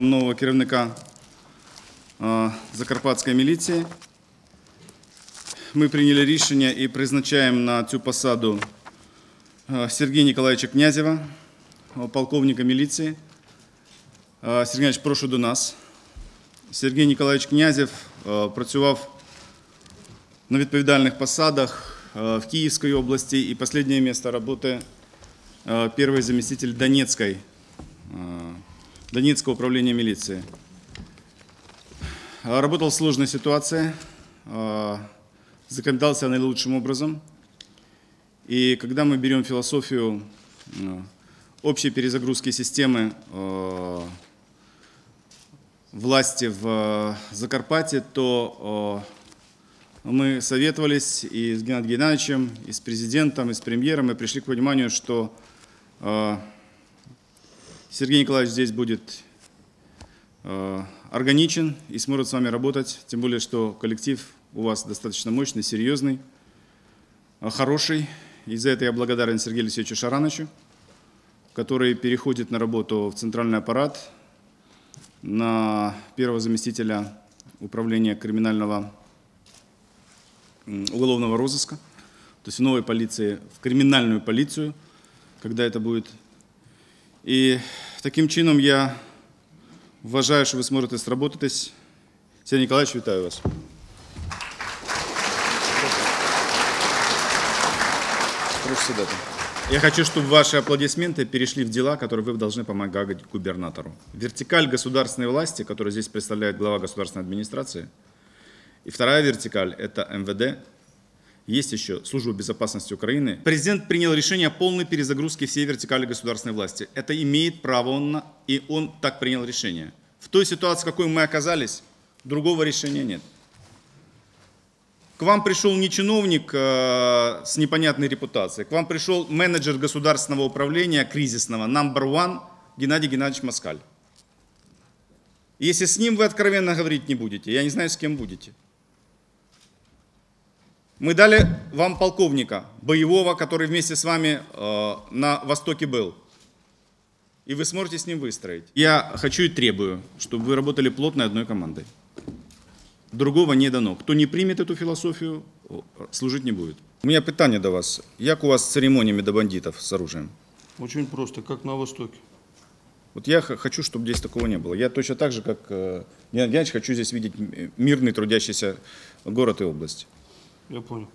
нового керівника е, Закарпатської міліції. Ми прийняли рішення і призначаємо на цю посаду е, Сергія Ніколаєвича Князєва, е, полковника міліції. Е, Сергій Геннадійович, прошу до нас. Сергій Ніколаєвич Князєв е, працював на відповідальних посадах е, в Київській області і останнє місце роботи е, перший заместитель Донецької э, Донецкого управления милиции. А, Работал в сложной ситуации, а, закомендался наилучшим образом. И когда мы берем философию а, общей перезагрузки системы власти в Закарпатье, то мы советовались и с Геннадием Геннадьевичем, и с президентом, и с премьером, и пришли к пониманию, что Сергей Николаевич здесь будет э, органичен и сможет с вами работать, тем более, что коллектив у вас достаточно мощный, серьезный, э, хороший. И за это я благодарен Сергею Алексеевичу Шарановичу, который переходит на работу в центральный аппарат, на первого заместителя управления криминального уголовного розыска, то есть в новой полиции, в криминальную полицию, когда это будет і таким чином я вважаю, що ви зможете сработатись. Сергій Ніколаївич, вітаю вас. Прошу сідати. Я хочу, чтобы ваши аплодисменты перешли в дела, которые вы должны помогать губернатору. Вертикаль государственной власти, которую здесь представляет глава государственной администрации, и вторая вертикаль – это МВД, есть еще Служба безопасности Украины. Президент принял решение о полной перезагрузке всей вертикали государственной власти. Это имеет право он на, и он так принял решение. В той ситуации, в какой мы оказались, другого решения нет. К вам пришел не чиновник э, с непонятной репутацией, к вам пришел менеджер государственного управления кризисного, number one, Геннадий Геннадьевич Москаль. Если с ним вы откровенно говорить не будете, я не знаю, с кем будете. Мы дали вам полковника, боевого, который вместе с вами э, на Востоке был. И вы сможете с ним выстроить. Я хочу и требую, чтобы вы работали плотной одной командой. Другого не дано. Кто не примет эту философию, служить не будет. У меня питание до вас. Як у вас с церемониями до бандитов с оружием? Очень просто, как на Востоке. Вот я хочу, чтобы здесь такого не было. Я точно так же, как э, Геннадий Геннадьевич, хочу здесь видеть мирный трудящийся город и область. Я понял.